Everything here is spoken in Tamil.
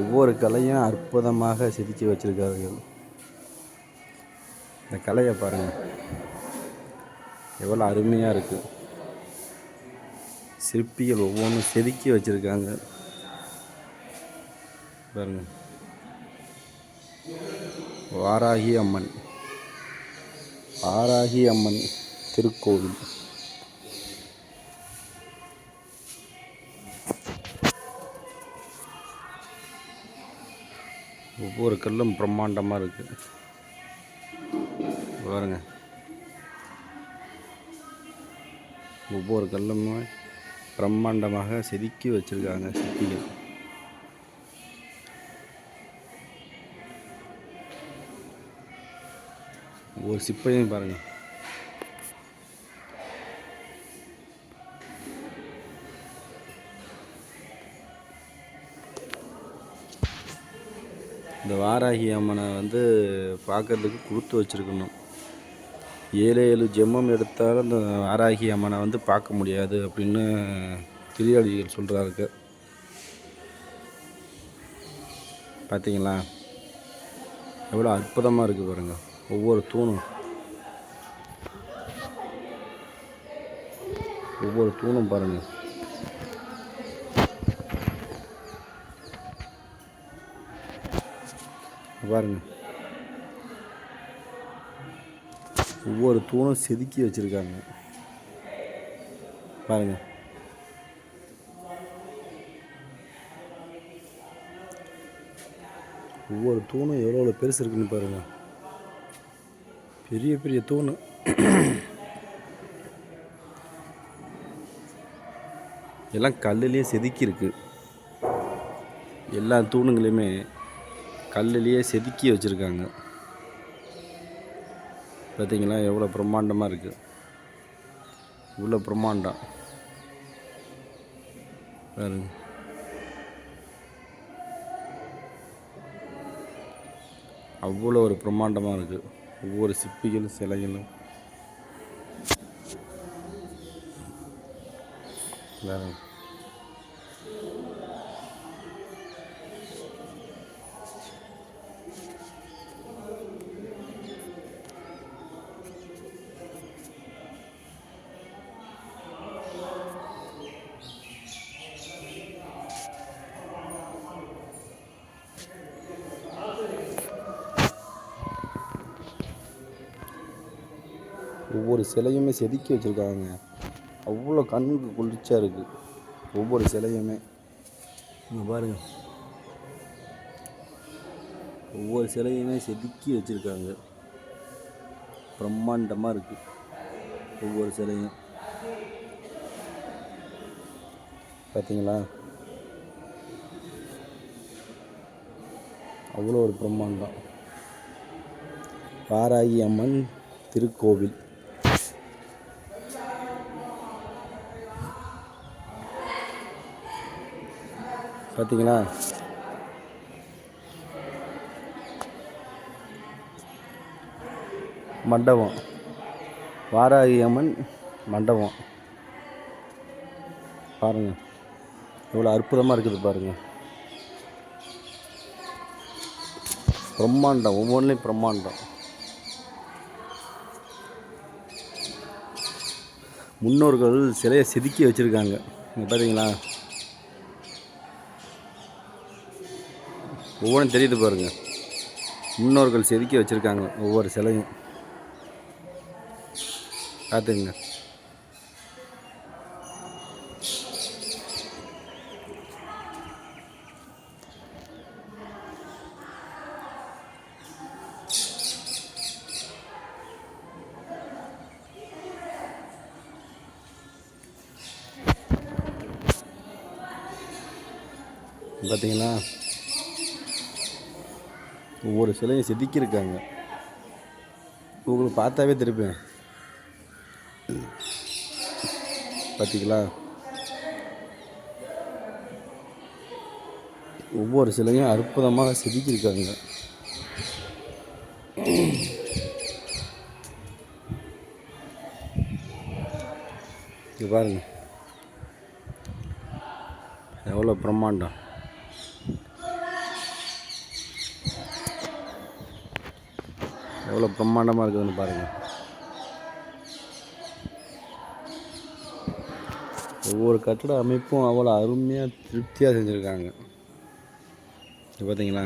ஒவ்வொரு கலையும் அற்புதமாக செதுக்கி வச்சிருக்கார்கள். இந்த கலையை பாருங்கள் எவ்வளோ அருமையாக இருக்குது சிற்பிகள் ஒவ்வொன்றும் செதுக்கி வச்சுருக்காங்க. பாருங்க. வாராகி அம்மன். வாராகி அம்மன் திருக்கோவில். ஒவ்வொரு கல்லும் பிரம்மாண்டமாக இருக்குது பாருங்க. ஒவ்வொரு கல்லும் பிரம்மாண்டமாக செதுக்கி வச்சிருக்காங்க சிற்பிகள் ஒவ்வொரு சிப்பையும் பாருங்கள் இந்த வாராகி அம்மனை வந்து பார்க்கறதுக்கு கொடுத்து வச்சிருக்கணும். ஏழு ஏழு ஜெம்மம் எடுத்தாலும் இந்த வாராகி அம்மனை வந்து பார்க்க முடியாது அப்படின்னு திரியாளிகள் சொல்கிறாருக்கு பார்த்தீங்களா எவ்வளோ அற்புதமாக இருக்குது பாருங்கள் ஒவ்வொரு தூணும். ஒவ்வொரு தூணும் பாருங்கள் பாருங்க. ஒவ்வொரு தூணும் செதுக்கி வச்சுருக்காங்க. பாருங்க. ஒவ்வொரு தூணும் எவ்வளோ எவ்வளோ பெருசு இருக்குன்னு பாருங்க. பெரிய பெரிய தூண். எல்லாம் கல்லுலேயே செதுக்கியிருக்கு எல்லா தூணுங்களையுமே கல்லுலேயே செதுக்கி வச்சுருக்காங்க. பார்த்திங்களா? எவ்வளோ பிரம்மாண்டமாக இருக்குது இவ்வளோ பிரம்மாண்டம். பாருங்க. அவ்வளோ ஒரு பிரம்மாண்டமாக இருக்குது ஒவ்வொரு சிப்பிகளும் சிலைகளும். வேறு ஒவ்வொரு சிலையுமே செதுக்கி வச்சுருக்காங்க. அவ்வளோ கண்ணுக்கு குளிர்ச்சியாக இருக்குது ஒவ்வொரு சிலையுமே. இங்கே பாருங்க. ஒவ்வொரு சிலையுமே செதுக்கி வச்சுருக்காங்க. பிரம்மாண்டமாக இருக்குது ஒவ்வொரு சிலையும். பார்த்தீங்களா அவ்வளோ ஒரு பிரம்மாண்டம். வாராகி அம்மன் திருக்கோவில். பார்த்தீங்களா மண்டபம். வாராகி அம்மன் மண்டபம். பாருங்கள் எவ்வளோ அற்புதமாக இருக்குது பாருங்கள் பிரம்மாண்டம் ஒவ்வொன்றிலையும் பிரம்மாண்டம். முன்னோர்கள் சிலையை செதுக்கி வச்சுருக்காங்க. இங்கே பார்த்தீங்களா ஒவ்வொன்றும் தெரியுது பாருங்க. முன்னோர்கள் செதுக்கி வச்சுருக்காங்க ஒவ்வொரு சிலையும். பார்த்துக்குங்க. பார்த்தீங்களா ஒவ்வொரு சிலையும் செதுக்கியிருக்காங்க. உங்களுக்கு பார்த்தாவே திருப்பேன். பார்த்தீங்களா ஒவ்வொரு சிலையும் அற்புதமாக செதுக்கியிருக்காங்க. இது பாருங்க. எவ்வளோ பிரம்மாண்டம். எவ்வளோ பிரம்மாண்டமாக இருக்குதுன்னு பாருங்கள் ஒவ்வொரு கட்டட அமைப்பும் அவ்வளோ அருமையாக திருப்தியாக செஞ்சுருக்காங்க. பார்த்தீங்களா?